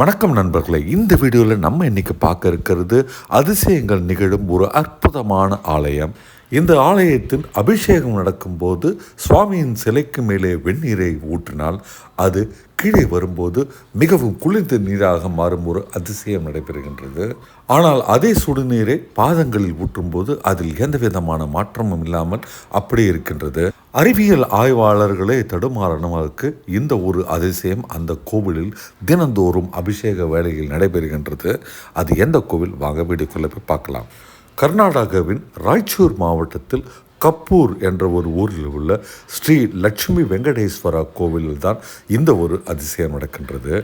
வணக்கம் நண்பர்களே இந்த வீடியோவில் நம்ம இன்னைக்கு பார்க்க இருக்கிறது அதிசயங்கள் நிகழும் ஒரு அற்புதமான ஆலயம். இந்த ஆலயத்தின் அபிஷேகம் நடக்கும்போது சுவாமியின் சிலைக்கு மேலே வெந்நீரை ஊற்றினால் அது கீழே வரும்போது மிகவும் குளிர்ந்த நீராக மாறும் ஒரு அதிசயம் நடைபெறுகின்றது. ஆனால் அதே சுடுநீரை பாதங்களில் ஊற்றும்போது அதில் எந்த விதமான மாற்றமும் இல்லாமல் அப்படியே இருக்கின்றது. அறிவியல் ஆய்வாளர்களே தடுமாறனவுக்கு இந்த ஒரு அதிசயம் அந்த கோவிலில் தினந்தோறும் அபிஷேக வேலையில் நடைபெறுகின்றது. அது எந்த கோவில்? வாங்க வீடியோக்குள்ள போய் பார்க்கலாம். கர்நாடகாவின் ராய்ச்சூர் மாவட்டத்தில் கப்பூர் என்ற ஒரு ஊரில் உள்ள ஸ்ரீ லட்சுமி வெங்கடேஸ்வரா கோவிலில் தான் இந்த ஒரு அதிசயம் நடக்கின்றது.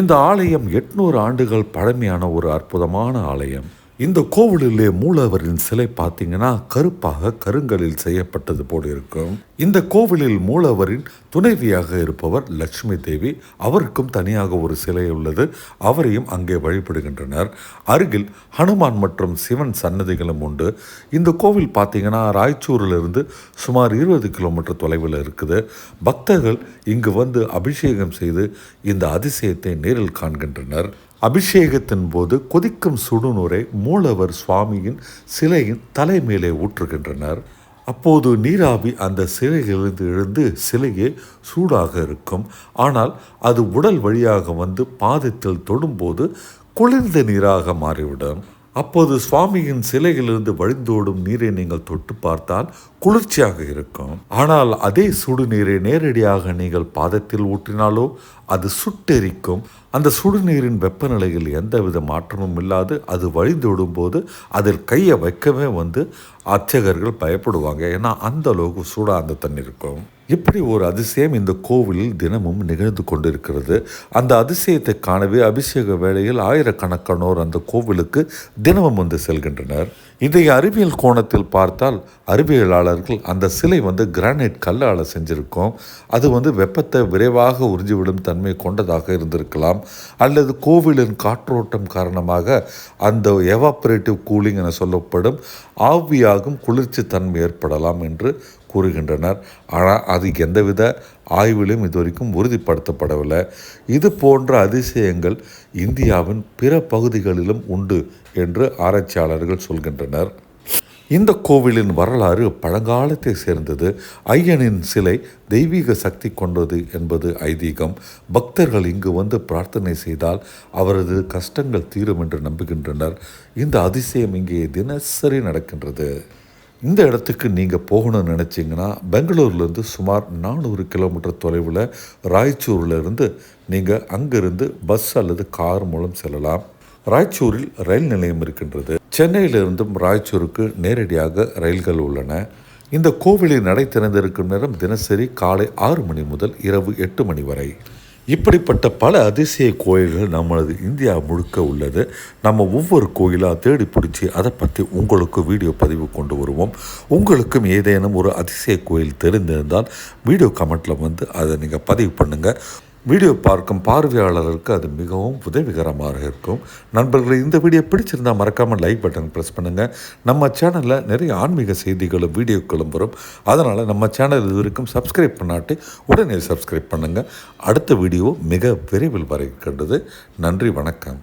இந்த ஆலயம் எட்நூறு ஆண்டுகள் பழமையான ஒரு அற்புதமான ஆலயம். இந்த கோவிலிலே மூலவரின் சிலை பார்த்தீங்கன்னா கருப்பாக கருங்கலில் செய்யப்பட்டது போல் இருக்கும். இந்த கோவிலில் மூலவரின் துணைவியாக இருப்பவர் லட்சுமி தேவி. அவருக்கும் தனியாக ஒரு சிலை உள்ளது. அவரையும் அங்கே வழிபடுகின்றனர். அருகில் ஹனுமான் மற்றும் சிவன் சன்னதிகளும் உண்டு. இந்த கோவில் பார்த்தீங்கன்னா ராய்ச்சூரிலிருந்து சுமார் இருபது கிலோமீட்டர் தொலைவில் இருக்குது. பக்தர்கள் இங்கு வந்து அபிஷேகம் செய்து இந்த அதிசயத்தை நேரில் காண்கின்றனர். அபிஷேகத்தின் போது கொதிக்கும் சுடுநூரை மூலவர் சுவாமியின் சிலையின் தலை மேலே ஊற்றுகின்றனர். அப்போது நீராவி அந்த சிலையிலிருந்து எழுந்து சிலையே சூடாக இருக்கும். ஆனால் அது உடல் வழியாக வந்து பாதத்தில் தொடும்போது குளிர்ந்த நீராக மாறிவிடும். அப்போது சுவாமியின் சிலையிலிருந்து வழிந்தோடும் நீரை நீங்கள் தொட்டு பார்த்தால் குளிர்ச்சியாக இருக்கும். ஆனால் அதே சுடுநீரை நேரடியாக நீங்கள் பாதத்தில் ஊற்றினாலோ அது சுட்டெரிக்கும். அந்த சுடுநீரின் வெப்பநிலையில் எந்தவித மாற்றமும் இல்லாது அது வழிந்தோடும் போது அதில் கையை வைக்கவே வந்து அர்ச்சகர்கள் பயப்படுவாங்க. ஏன்னா அந்த அளவுக்கு சூடாக அந்த தண்ணி இருக்கும். இப்படி ஒரு அதிசயம் இந்த கோவிலில் தினமும் நிகழ்ந்து கொண்டிருக்கிறது? அந்த அதிசயத்தை காணவே அபிஷேக வேளையில் ஆயிரக்கணக்கானோர் அந்த கோவிலுக்கு தினமும் வந்து செல்கின்றனர். இதை அறிவியல் கோணத்தில் பார்த்தால் அறிவியலாளர்கள் அந்த சிலை வந்து கிரானைட் கல்லால் செஞ்சுருக்கோம். அது வந்து வெப்பத்தை விரைவாக உறிஞ்சிவிடும் தன்மை கொண்டதாக இருந்திருக்கலாம். அல்லது கோவிலின் காற்றோட்டம் காரணமாக அந்த எவாப்ரேட்டிவ் கூலிங் என சொல்லப்படும் ஆவியாகும் குளிர்ச்சி தன்மை ஏற்படலாம் என்று கூறுகின்றனர். ஆனால் அது எந்தவித ஆய்விலும் இதுவரைக்கும் உறுதிப்படுத்தப்படவில்லை. இது போன்ற அதிசயங்கள் இந்தியாவின் பிற பகுதிகளிலும் உண்டு என்று ஆராய்ச்சியாளர்கள் சொல்கின்றனர். இந்த கோவிலின் வரலாறு பழங்காலத்தை சேர்ந்தது. ஐயனின் சிலை தெய்வீக சக்தி கொண்டது என்பது ஐதீகம். பக்தர்கள் இங்கு வந்து பிரார்த்தனை செய்தால் அவரது கஷ்டங்கள் தீரும் என்று நம்புகின்றனர். இந்த அதிசயம் இங்கே தினசரி நடக்கின்றது. இந்த இடத்துக்கு நீங்கள் போகணும்னு நினச்சிங்கன்னா பெங்களூர்லேருந்து சுமார் நானூறு கிலோமீட்டர் தொலைவில் ராய்ச்சூர்லேருந்து நீங்கள் அங்கிருந்து பஸ் அல்லது கார் மூலம் செல்லலாம். ராய்ச்சூரில் ரயில் நிலையம் இருக்கின்றது. சென்னையிலிருந்தும் ராய்ச்சூருக்கு நேரடியாக ரயில்கள் உள்ளன. இந்த கோவிலில் நடை திறந்திருக்கும் நேரம் தினசரி காலை ஆறு மணி முதல் இரவு எட்டு மணி வரை. இப்படிப்பட்ட பல அதிசய கோயில்கள் நம்மளது இந்தியா முழுக்க உள்ளது. நம்ம ஒவ்வொரு கோயிலாக தேடி பிடிச்சி அதை பற்றி உங்களுக்கு வீடியோ பதிவு கொண்டு வருவோம். உங்களுக்கும் ஏதேனும் ஒரு அதிசய கோயில் தெரிந்திருந்தால் வீடியோ கமெண்ட்டில் வந்து அதை நீங்கள் பதிவு பண்ணுங்கள் வீடியோ பார்க்கும் பார்வையாளருக்கு அது மிகவும் உதவிகரமாக இருக்கும். நண்பர்களே இந்த வீடியோ பிடிச்சிருந்தால் மறக்காமல் லைக் பட்டன் ப்ரெஸ் பண்ணுங்கள் நம்ம சேனலில் நிறைய ஆன்மீக செய்திகளும் வீடியோக்களும் வரும். அதனால் நம்ம சேனல் இது வரைக்கும் சப்ஸ்கிரைப் பண்ணாட்டி உடனே சப்ஸ்கிரைப் பண்ணுங்கள் அடுத்த வீடியோ மிக விரைவில் வரை கண்டது. நன்றி வணக்கம்.